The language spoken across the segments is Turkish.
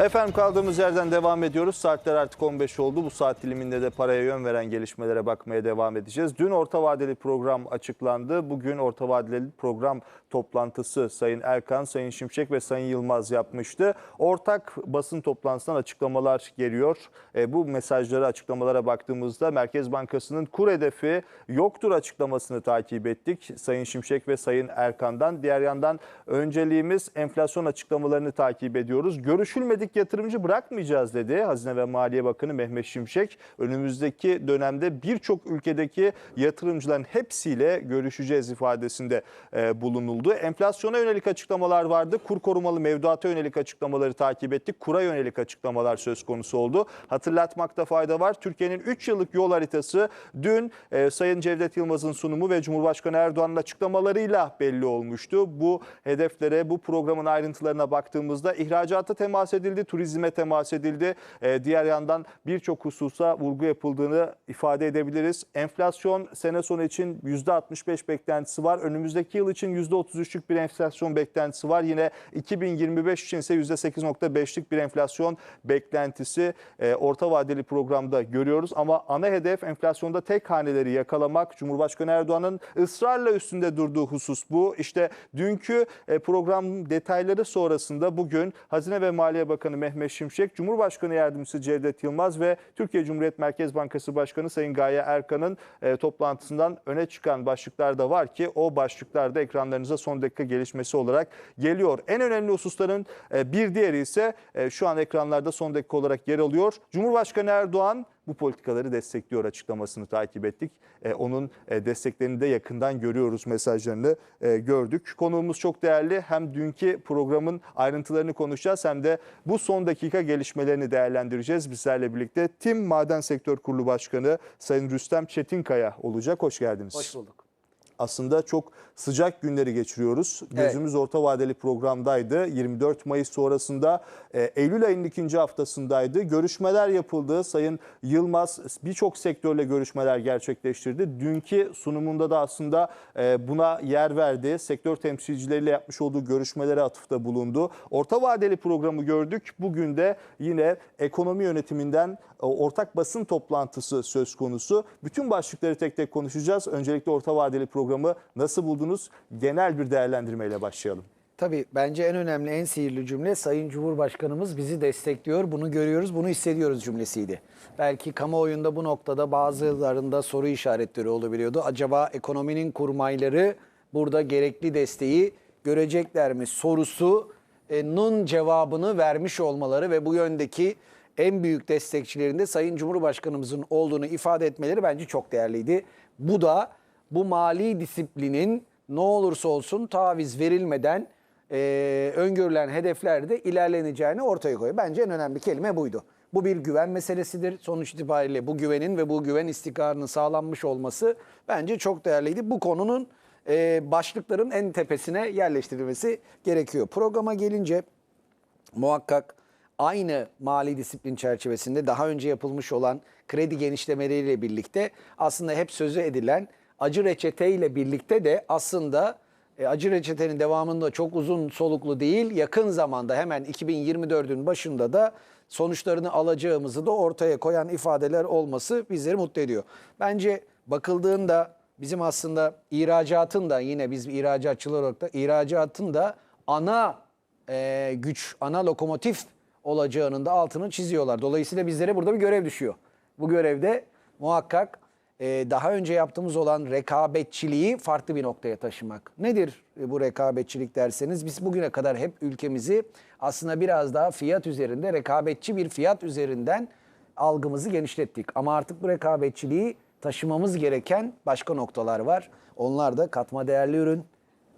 Efendim kaldığımız yerden devam ediyoruz. Saatler artık 15 oldu. Bu saat diliminde de paraya yön veren gelişmelere bakmaya devam edeceğiz. Dün orta vadeli program açıklandı. Bugün orta vadeli program toplantısı Sayın Erkan, Sayın Şimşek ve Sayın Yılmaz yapmıştı. Ortak basın toplantısından açıklamalar geliyor. E, bu mesajları açıklamalara baktığımızda Merkez Bankası'nın kur hedefi yoktur açıklamasını takip ettik. Sayın Şimşek ve Sayın Erkan'dan. Diğer yandan önceliğimiz enflasyon açıklamalarını takip ediyoruz. Görüşülmedik yatırımcı bırakmayacağız dedi Hazine ve Maliye Bakanı Mehmet Şimşek. Önümüzdeki dönemde birçok ülkedeki yatırımcıların hepsiyle görüşeceğiz ifadesinde e, bulunuldu. Enflasyona yönelik açıklamalar vardı. Kur korumalı mevduata yönelik açıklamaları takip ettik. Kura yönelik açıklamalar söz konusu oldu. Hatırlatmakta fayda var. Türkiye'nin 3 yıllık yol haritası dün e, Sayın Cevdet Yılmaz'ın sunumu ve Cumhurbaşkanı Erdoğan'ın açıklamalarıyla belli olmuştu. Bu hedeflere, bu programın ayrıntılarına baktığımızda ihracata temas edildi, turizme temas edildi. E, diğer yandan birçok hususa vurgu yapıldığını ifade edebiliriz. Enflasyon sene sonu için %65 beklentisi var. Önümüzdeki yıl için %33'lük bir enflasyon beklentisi var. Yine 2025 için ise %8.5'lik bir enflasyon beklentisi e, orta vadeli programda görüyoruz. Ama ana hedef enflasyonda tek haneleri yakalamak. Cumhurbaşkanı Erdoğan'ın ısrarla üstünde durduğu husus bu. İşte dünkü e, program detayları sonrasında bugün Hazine ve Maliye Bakanı Mehmet Şimşek, Cumhurbaşkanı Yardımcısı Cevdet Yılmaz ve Türkiye Cumhuriyet Merkez Bankası Başkanı Sayın Gaye Erkan'ın e, toplantısından öne çıkan başlıklar da var ki o başlıklarda ekranlarınıza son dakika gelişmesi olarak geliyor. En önemli hususların e, bir diğeri ise e, şu an ekranlarda son dakika olarak yer alıyor. Cumhurbaşkanı Erdoğan bu politikaları destekliyor açıklamasını takip ettik. E, onun e, desteklerini de yakından görüyoruz mesajlarını e, gördük. Konuğumuz çok değerli. Hem dünkü programın ayrıntılarını konuşacağız hem de bu son dakika gelişmelerini değerlendireceğiz. Bizlerle birlikte Tim Maden Sektör Kurulu Başkanı Sayın Rüstem Çetinkaya olacak. Hoş geldiniz. Hoş bulduk. Aslında çok sıcak günleri geçiriyoruz. Gözümüz orta vadeli programdaydı. 24 Mayıs sonrasında e, Eylül ayının ikinci haftasındaydı. Görüşmeler yapıldı. Sayın Yılmaz birçok sektörle görüşmeler gerçekleştirdi. Dünkü sunumunda da aslında e, buna yer verdi. Sektör temsilcileriyle yapmış olduğu görüşmelere atıfta bulundu. Orta vadeli programı gördük. Bugün de yine ekonomi yönetiminden e, ortak basın toplantısı söz konusu. Bütün başlıkları tek tek konuşacağız. Öncelikle orta vadeli programı nasıl buldunuz? Genel bir değerlendirmeyle başlayalım. Tabii bence en önemli, en sihirli cümle Sayın Cumhurbaşkanımız bizi destekliyor, bunu görüyoruz, bunu hissediyoruz cümlesiydi. Belki kamuoyunda bu noktada bazılarında soru işaretleri olabiliyordu. Acaba ekonominin kurmayları burada gerekli desteği görecekler mi sorusunun cevabını vermiş olmaları ve bu yöndeki en büyük destekçilerinde Sayın Cumhurbaşkanımızın olduğunu ifade etmeleri bence çok değerliydi. Bu da bu mali disiplinin ne olursa olsun taviz verilmeden e, öngörülen hedeflerde ilerleneceğini ortaya koyuyor. Bence en önemli kelime buydu. Bu bir güven meselesidir. Sonuç itibariyle bu güvenin ve bu güven istikrarının sağlanmış olması bence çok değerliydi. Bu konunun e, başlıkların en tepesine yerleştirilmesi gerekiyor. Programa gelince muhakkak aynı mali disiplin çerçevesinde daha önce yapılmış olan kredi genişlemeleriyle birlikte aslında hep sözü edilen acı reçete ile birlikte de aslında e, acı reçetenin devamında çok uzun soluklu değil yakın zamanda hemen 2024'ün başında da sonuçlarını alacağımızı da ortaya koyan ifadeler olması bizleri mutlu ediyor. Bence bakıldığında bizim aslında ihracatın da yine biz ihracatçılar olarak da ihracatın da ana e, güç, ana lokomotif olacağının da altını çiziyorlar. Dolayısıyla bizlere burada bir görev düşüyor. Bu görevde muhakkak e, daha önce yaptığımız olan rekabetçiliği farklı bir noktaya taşımak. Nedir e, bu rekabetçilik derseniz biz bugüne kadar hep ülkemizi aslında biraz daha fiyat üzerinde rekabetçi bir fiyat üzerinden algımızı genişlettik. Ama artık bu rekabetçiliği taşımamız gereken başka noktalar var. Onlar da katma değerli ürün,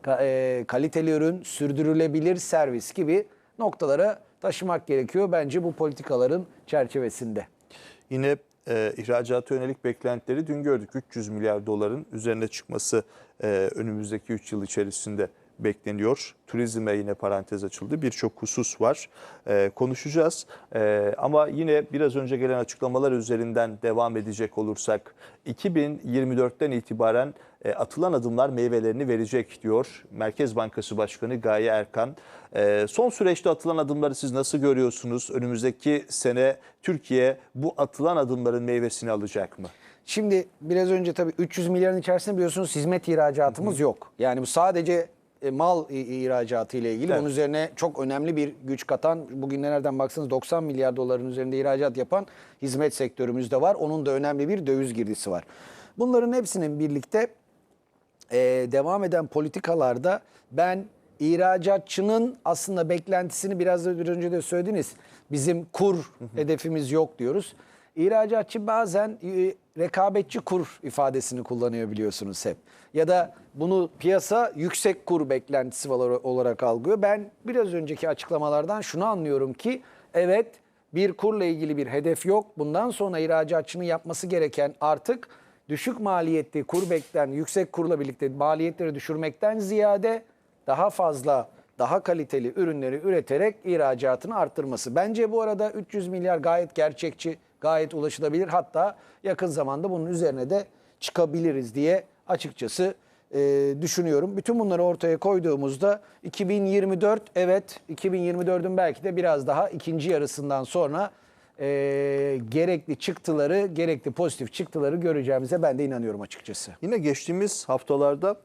e, kaliteli ürün, sürdürülebilir servis gibi noktalara taşımak gerekiyor bence bu politikaların çerçevesinde. Yine e, ihracata yönelik beklentileri dün gördük. 300 milyar doların üzerine çıkması e, önümüzdeki 3 yıl içerisinde bekleniyor. Turizme yine parantez açıldı. Birçok husus var. Ee, konuşacağız. Ee, ama yine biraz önce gelen açıklamalar üzerinden devam edecek olursak 2024'ten itibaren e, atılan adımlar meyvelerini verecek diyor Merkez Bankası Başkanı Gaye Erkan. Ee, son süreçte atılan adımları siz nasıl görüyorsunuz? Önümüzdeki sene Türkiye bu atılan adımların meyvesini alacak mı? Şimdi biraz önce tabii 300 milyarın içerisinde biliyorsunuz hizmet ihracatımız yok. Yani bu sadece e, mal ihracatı ile ilgili. Evet. Bunun üzerine çok önemli bir güç katan, bugün nereden baksanız 90 milyar doların üzerinde ihracat yapan hizmet sektörümüzde var. Onun da önemli bir döviz girdisi var. Bunların hepsinin birlikte e, devam eden politikalarda ben ihracatçının aslında beklentisini biraz da bir önce de söylediniz. Bizim kur hedefimiz yok diyoruz. İhracatçı bazen e, rekabetçi kur ifadesini kullanıyor biliyorsunuz hep. Ya da bunu piyasa yüksek kur beklentisi olarak algılıyor. Ben biraz önceki açıklamalardan şunu anlıyorum ki evet bir kurla ilgili bir hedef yok. Bundan sonra ihracatçının yapması gereken artık düşük maliyetli kur beklen yüksek kurla birlikte maliyetleri düşürmekten ziyade daha fazla daha kaliteli ürünleri üreterek ihracatını arttırması. Bence bu arada 300 milyar gayet gerçekçi, gayet ulaşılabilir. Hatta yakın zamanda bunun üzerine de çıkabiliriz diye açıkçası e, düşünüyorum. Bütün bunları ortaya koyduğumuzda 2024 evet 2024'ün belki de biraz daha ikinci yarısından sonra e, gerekli çıktıları, gerekli pozitif çıktıları göreceğimize ben de inanıyorum açıkçası. Yine geçtiğimiz haftalarda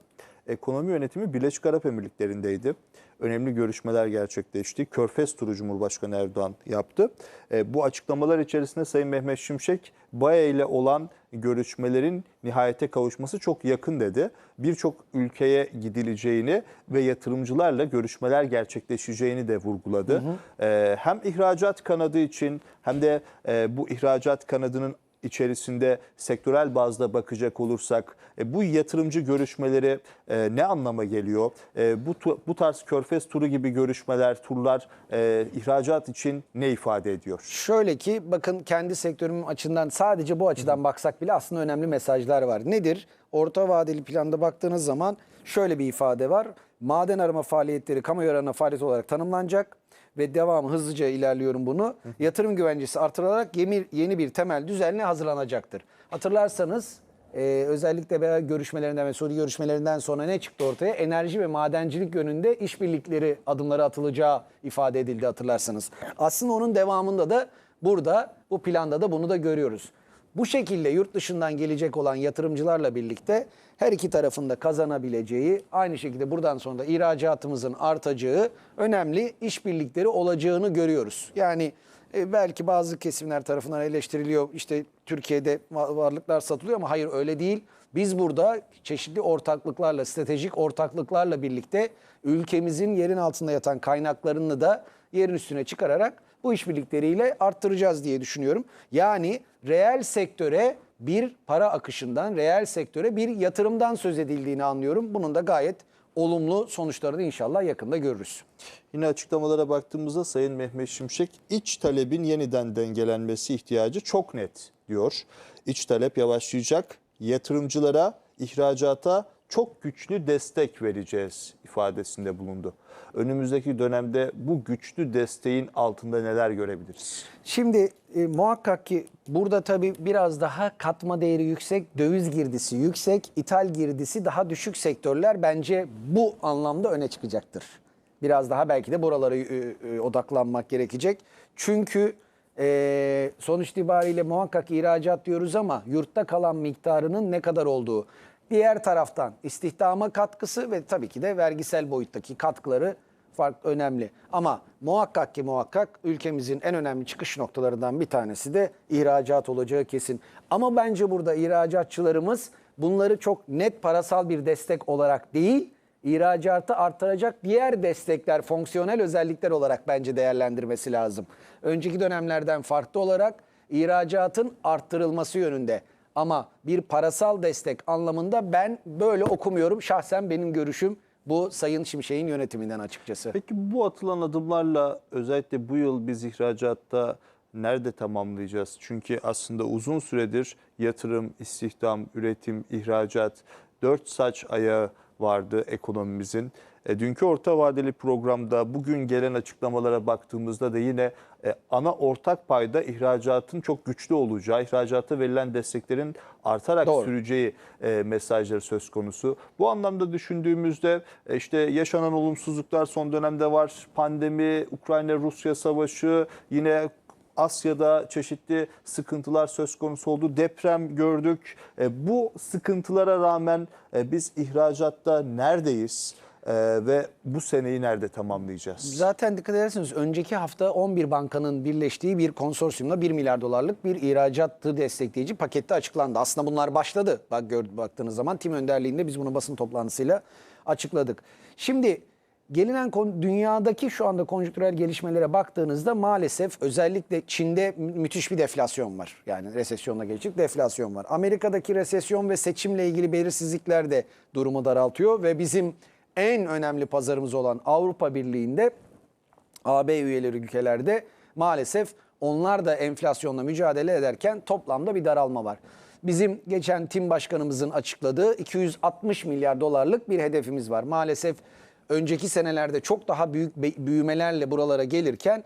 ekonomi yönetimi Birleşik Arap Emirlikleri'ndeydi. Önemli görüşmeler gerçekleşti. Körfez turu Cumhurbaşkanı Erdoğan yaptı. E, bu açıklamalar içerisinde Sayın Mehmet Şimşek, Baye ile olan görüşmelerin nihayete kavuşması çok yakın dedi. Birçok ülkeye gidileceğini ve yatırımcılarla görüşmeler gerçekleşeceğini de vurguladı. E, hem ihracat kanadı için hem de e, bu ihracat kanadının içerisinde sektörel bazda bakacak olursak e, bu yatırımcı görüşmeleri e, ne anlama geliyor? E, bu bu tarz körfez turu gibi görüşmeler, turlar e, ihracat için ne ifade ediyor? Şöyle ki bakın kendi sektörümün açısından sadece bu açıdan baksak bile aslında önemli mesajlar var. Nedir? Orta vadeli planda baktığınız zaman şöyle bir ifade var. Maden arama faaliyetleri kamu yararına faaliyet olarak tanımlanacak ve devamı hızlıca ilerliyorum bunu. Yatırım güvencesi artırılarak yeni, bir temel düzenle hazırlanacaktır. Hatırlarsanız e, özellikle BA görüşmelerinden ve Suudi görüşmelerinden sonra ne çıktı ortaya? Enerji ve madencilik yönünde işbirlikleri adımları atılacağı ifade edildi hatırlarsanız. Aslında onun devamında da burada bu planda da bunu da görüyoruz. Bu şekilde yurt dışından gelecek olan yatırımcılarla birlikte her iki tarafında kazanabileceği, aynı şekilde buradan sonra da ihracatımızın artacağı önemli işbirlikleri olacağını görüyoruz. Yani e, belki bazı kesimler tarafından eleştiriliyor. İşte Türkiye'de va- varlıklar satılıyor ama hayır öyle değil. Biz burada çeşitli ortaklıklarla, stratejik ortaklıklarla birlikte ülkemizin yerin altında yatan kaynaklarını da yerin üstüne çıkararak bu işbirlikleriyle arttıracağız diye düşünüyorum. Yani reel sektöre bir para akışından, reel sektöre bir yatırımdan söz edildiğini anlıyorum. Bunun da gayet olumlu sonuçlarını inşallah yakında görürüz. Yine açıklamalara baktığımızda Sayın Mehmet Şimşek iç talebin yeniden dengelenmesi ihtiyacı çok net diyor. İç talep yavaşlayacak. Yatırımcılara, ihracata çok güçlü destek vereceğiz ifadesinde bulundu. Önümüzdeki dönemde bu güçlü desteğin altında neler görebiliriz? Şimdi e, muhakkak ki burada tabii biraz daha katma değeri yüksek, döviz girdisi yüksek, ithal girdisi daha düşük sektörler bence bu anlamda öne çıkacaktır. Biraz daha belki de buralara e, e, odaklanmak gerekecek. Çünkü e, sonuç itibariyle muhakkak ihracat diyoruz ama yurtta kalan miktarının ne kadar olduğu. Diğer taraftan istihdama katkısı ve tabii ki de vergisel boyuttaki katkıları farklı önemli. Ama muhakkak ki muhakkak ülkemizin en önemli çıkış noktalarından bir tanesi de ihracat olacağı kesin. Ama bence burada ihracatçılarımız bunları çok net parasal bir destek olarak değil, ihracatı artıracak diğer destekler, fonksiyonel özellikler olarak bence değerlendirmesi lazım. Önceki dönemlerden farklı olarak ihracatın arttırılması yönünde. Ama bir parasal destek anlamında ben böyle okumuyorum. Şahsen benim görüşüm bu Sayın Şimşek'in yönetiminden açıkçası. Peki bu atılan adımlarla özellikle bu yıl biz ihracatta nerede tamamlayacağız? Çünkü aslında uzun süredir yatırım, istihdam, üretim, ihracat, dört saç ayağı vardı ekonomimizin. E, dünkü orta vadeli programda bugün gelen açıklamalara baktığımızda da yine e, ana ortak payda ihracatın çok güçlü olacağı, ihracata verilen desteklerin artarak Doğru. süreceği e, mesajları söz konusu. Bu anlamda düşündüğümüzde e, işte yaşanan olumsuzluklar son dönemde var. Pandemi, Ukrayna-Rusya savaşı, yine Asya'da çeşitli sıkıntılar söz konusu oldu. Deprem gördük. E, bu sıkıntılara rağmen e, biz ihracatta neredeyiz? E, ve bu seneyi nerede tamamlayacağız? Zaten dikkat ederseniz önceki hafta 11 bankanın birleştiği bir konsorsiyumla 1 milyar dolarlık bir ihracatı destekleyici pakette açıklandı. Aslında bunlar başladı. Bak gör, baktığınız zaman tim önderliğinde biz bunu basın toplantısıyla açıkladık. Şimdi gelinen dünyadaki şu anda konjonktürel gelişmelere baktığınızda maalesef özellikle Çin'de mü- müthiş bir deflasyon var. Yani resesyonla geçik deflasyon var. Amerika'daki resesyon ve seçimle ilgili belirsizlikler de durumu daraltıyor ve bizim en önemli pazarımız olan Avrupa Birliği'nde AB üyeleri ülkelerde maalesef onlar da enflasyonla mücadele ederken toplamda bir daralma var. Bizim geçen tim başkanımızın açıkladığı 260 milyar dolarlık bir hedefimiz var. Maalesef önceki senelerde çok daha büyük büyümelerle buralara gelirken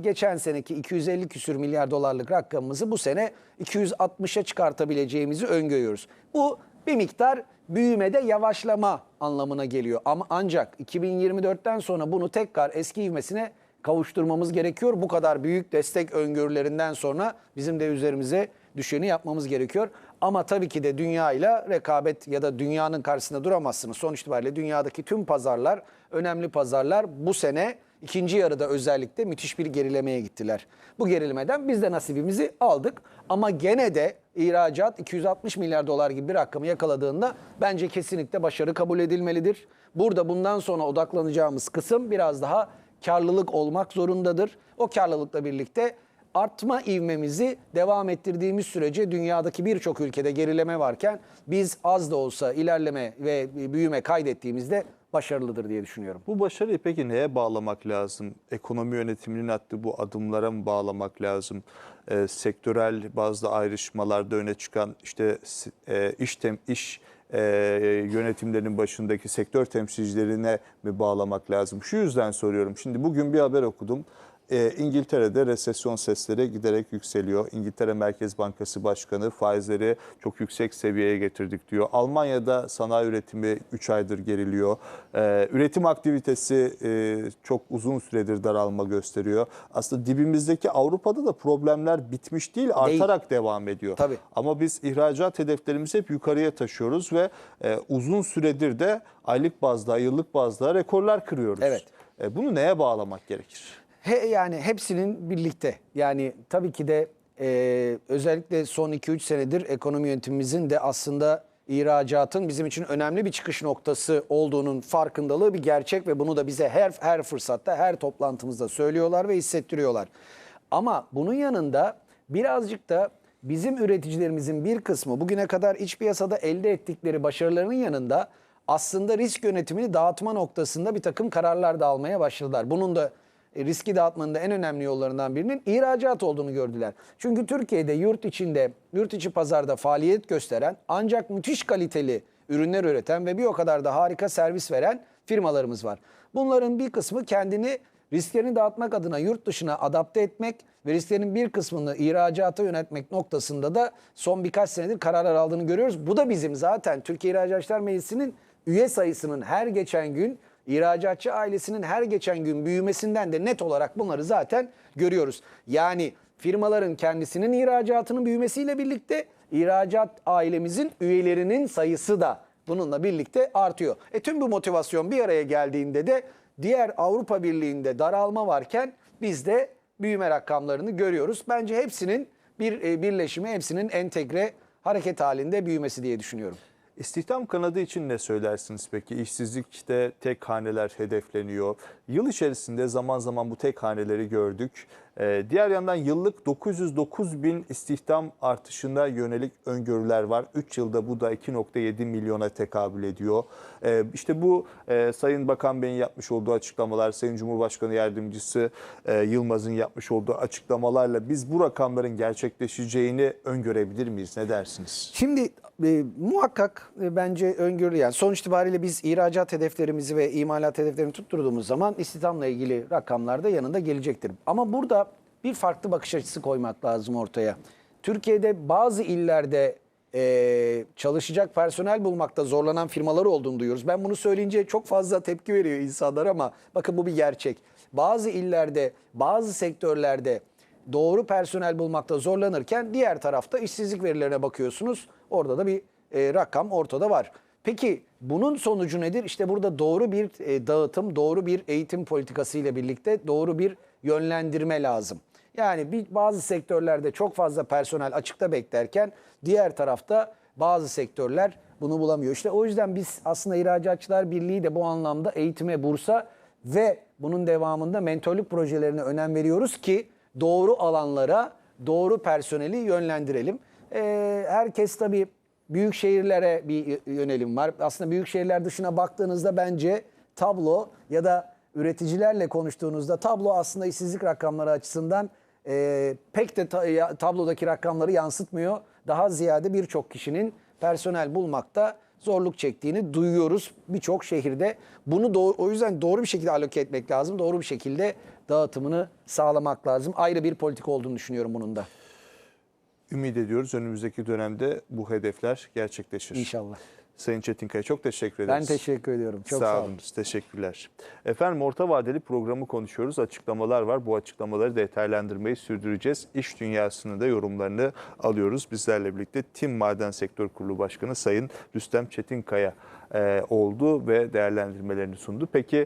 geçen seneki 250 küsür milyar dolarlık rakamımızı bu sene 260'a çıkartabileceğimizi öngörüyoruz. Bu bir miktar büyümede yavaşlama anlamına geliyor. Ama ancak 2024'ten sonra bunu tekrar eski ivmesine kavuşturmamız gerekiyor. Bu kadar büyük destek öngörülerinden sonra bizim de üzerimize düşeni yapmamız gerekiyor. Ama tabii ki de dünyayla rekabet ya da dünyanın karşısında duramazsınız. Sonuç itibariyle dünyadaki tüm pazarlar, önemli pazarlar bu sene ikinci yarıda özellikle müthiş bir gerilemeye gittiler. Bu gerilemeden biz de nasibimizi aldık. Ama gene de ihracat 260 milyar dolar gibi bir rakamı yakaladığında bence kesinlikle başarı kabul edilmelidir. Burada bundan sonra odaklanacağımız kısım biraz daha karlılık olmak zorundadır. O karlılıkla birlikte artma ivmemizi devam ettirdiğimiz sürece dünyadaki birçok ülkede gerileme varken biz az da olsa ilerleme ve büyüme kaydettiğimizde başarılıdır diye düşünüyorum. Bu başarıyı peki neye bağlamak lazım? Ekonomi yönetiminin attığı bu adımlara mı bağlamak lazım? Ee, sektörel bazı ayrışmalarda öne çıkan işte e, iş tem, iş e, yönetimlerinin başındaki sektör temsilcilerine mi bağlamak lazım? Şu yüzden soruyorum. Şimdi bugün bir haber okudum. Ee, İngiltere'de resesyon sesleri giderek yükseliyor. İngiltere Merkez Bankası Başkanı faizleri çok yüksek seviyeye getirdik diyor. Almanya'da sanayi üretimi 3 aydır geriliyor. Ee, üretim aktivitesi e, çok uzun süredir daralma gösteriyor. Aslında dibimizdeki Avrupa'da da problemler bitmiş değil, artarak devam ediyor. Tabii. Ama biz ihracat hedeflerimizi hep yukarıya taşıyoruz ve e, uzun süredir de aylık bazda, yıllık bazda rekorlar kırıyoruz. Evet. E, bunu neye bağlamak gerekir? He, yani hepsinin birlikte. Yani tabii ki de e, özellikle son 2-3 senedir ekonomi yönetimimizin de aslında ihracatın bizim için önemli bir çıkış noktası olduğunun farkındalığı bir gerçek ve bunu da bize her her fırsatta, her toplantımızda söylüyorlar ve hissettiriyorlar. Ama bunun yanında birazcık da bizim üreticilerimizin bir kısmı bugüne kadar iç piyasada elde ettikleri başarılarının yanında aslında risk yönetimini dağıtma noktasında bir takım kararlar da almaya başladılar. Bunun da riski dağıtmanın da en önemli yollarından birinin ihracat olduğunu gördüler. Çünkü Türkiye'de yurt içinde, yurt içi pazarda faaliyet gösteren ancak müthiş kaliteli ürünler üreten ve bir o kadar da harika servis veren firmalarımız var. Bunların bir kısmı kendini risklerini dağıtmak adına yurt dışına adapte etmek ve risklerin bir kısmını ihracata yönetmek noktasında da son birkaç senedir kararlar aldığını görüyoruz. Bu da bizim zaten Türkiye İhracatçılar Meclisi'nin üye sayısının her geçen gün İhracatçı ailesinin her geçen gün büyümesinden de net olarak bunları zaten görüyoruz. Yani firmaların kendisinin ihracatının büyümesiyle birlikte ihracat ailemizin üyelerinin sayısı da bununla birlikte artıyor. E tüm bu motivasyon bir araya geldiğinde de diğer Avrupa Birliği'nde daralma varken biz de büyüme rakamlarını görüyoruz. Bence hepsinin bir e, birleşimi, hepsinin entegre hareket halinde büyümesi diye düşünüyorum. İstihdam kanadı için ne söylersiniz peki? İşsizlikte tek haneler hedefleniyor. Yıl içerisinde zaman zaman bu tek haneleri gördük. Ee, diğer yandan yıllık 909 bin istihdam artışına yönelik öngörüler var. 3 yılda bu da 2.7 milyona tekabül ediyor. Ee, işte bu e, Sayın Bakan Bey'in yapmış olduğu açıklamalar, Sayın Cumhurbaşkanı Yardımcısı e, Yılmaz'ın yapmış olduğu açıklamalarla biz bu rakamların gerçekleşeceğini öngörebilir miyiz? Ne dersiniz? Şimdi e, muhakkak e, bence öngörülü yani sonuç itibariyle biz ihracat hedeflerimizi ve imalat hedeflerini tutturduğumuz zaman istihdamla ilgili rakamlar da yanında gelecektir. Ama burada bir farklı bakış açısı koymak lazım ortaya. Türkiye'de bazı illerde e, çalışacak personel bulmakta zorlanan firmalar olduğunu duyuyoruz. Ben bunu söyleyince çok fazla tepki veriyor insanlar ama bakın bu bir gerçek. Bazı illerde, bazı sektörlerde doğru personel bulmakta zorlanırken diğer tarafta işsizlik verilerine bakıyorsunuz. Orada da bir e, rakam ortada var. Peki bunun sonucu nedir? İşte burada doğru bir e, dağıtım, doğru bir eğitim politikası ile birlikte doğru bir yönlendirme lazım. Yani bir, bazı sektörlerde çok fazla personel açıkta beklerken diğer tarafta bazı sektörler bunu bulamıyor. İşte o yüzden biz aslında İhracatçılar Birliği de bu anlamda eğitime, bursa ve bunun devamında mentörlük projelerine önem veriyoruz ki doğru alanlara doğru personeli yönlendirelim. Ee, herkes tabii büyük şehirlere bir yönelim var. Aslında büyük şehirler dışına baktığınızda bence tablo ya da üreticilerle konuştuğunuzda tablo aslında işsizlik rakamları açısından e, pek de ta- ya- tablodaki rakamları yansıtmıyor. Daha ziyade birçok kişinin personel bulmakta zorluk çektiğini duyuyoruz birçok şehirde. Bunu doğru, o yüzden doğru bir şekilde aloke etmek lazım. Doğru bir şekilde dağıtımını sağlamak lazım. Ayrı bir politika olduğunu düşünüyorum bunun da. Ümit ediyoruz önümüzdeki dönemde bu hedefler gerçekleşir. İnşallah. Sayın Çetinkaya çok teşekkür ederiz. Ben teşekkür ediyorum. Çok sağ, sağ olun. Teşekkürler. Efendim orta vadeli programı konuşuyoruz. Açıklamalar var. Bu açıklamaları detaylandırmayı sürdüreceğiz. İş dünyasının da yorumlarını alıyoruz. Bizlerle birlikte Tim Maden Sektör Kurulu Başkanı Sayın Rüstem Çetinkaya e, oldu ve değerlendirmelerini sundu. Peki